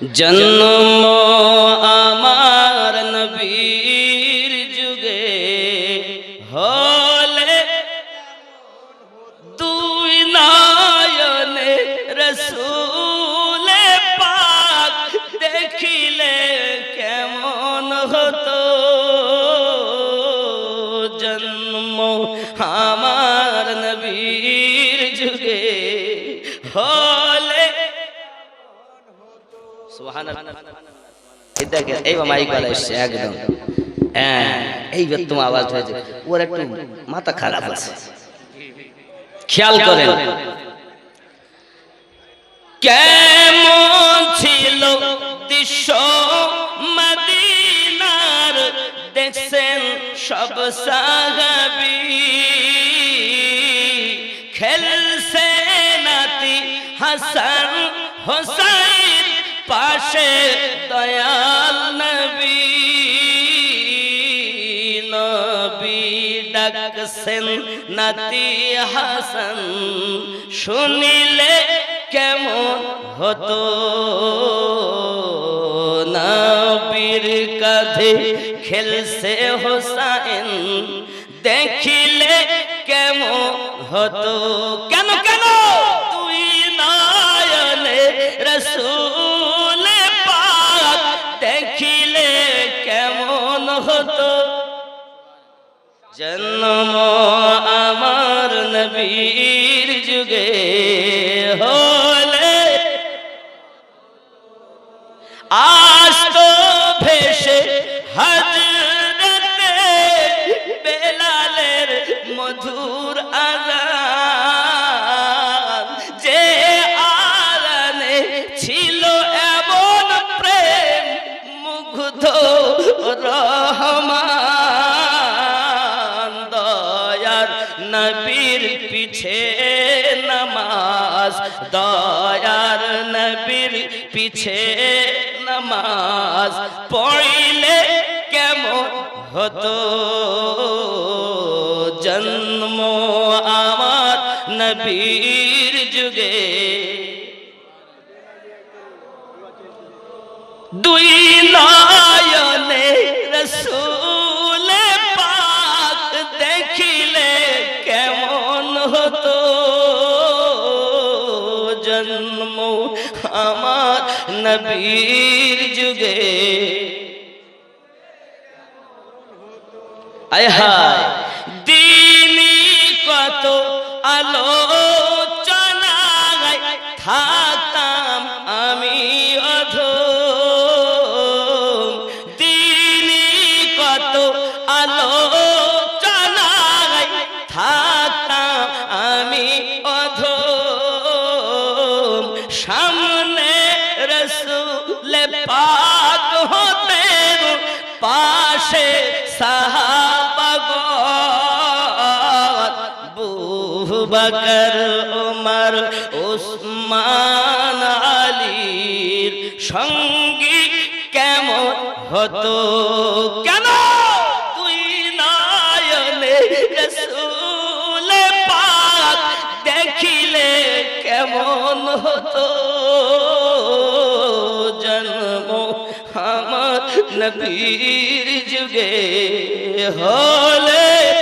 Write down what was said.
জন্ম আমার নবীর যুগে হলে দুই নয়নে রসুলে পাক দেখিলে কেমন হতো? জন্ম আমার নবীর যুগে হলে হ্যাঁ মাথা খারাপ খেয়াল করেন। কেমন ছিল দৃশ্য মদিনার, দেখছেন সব সাহাবি। খেলছে নাতি হাসান হোসাইন। পাশে দয়াল নবী নবী ডাকছেন নাতি হাসান। শুনিলে কেমন হতো? নবীর কাঁধে খেলছে হোসাইন। দেখিলে কেমন হতো? কেন কেন? জন্ম আমার নবীর যুগে হলে। আজ পিছে নামাজ দয়ার নবীর পিছে নামাজ পড়িলে কেমন হতো? জন্ম আমার নবীর যুগে। দুই জন্ম আমার নবীর যুগে। আয় হায় দিনী কত আলোচনায় থাকতাম আমি অধ দিনী কত আলোচনায় পাশে সাহাবাগত বুহু বকর উমর, উসমান, আলীর সঙ্গী কেমন হতো? কেন? তুই নয়নে রসুলে পাক দেখিলে কেমন হতো? আমার নবীর যুগে হলে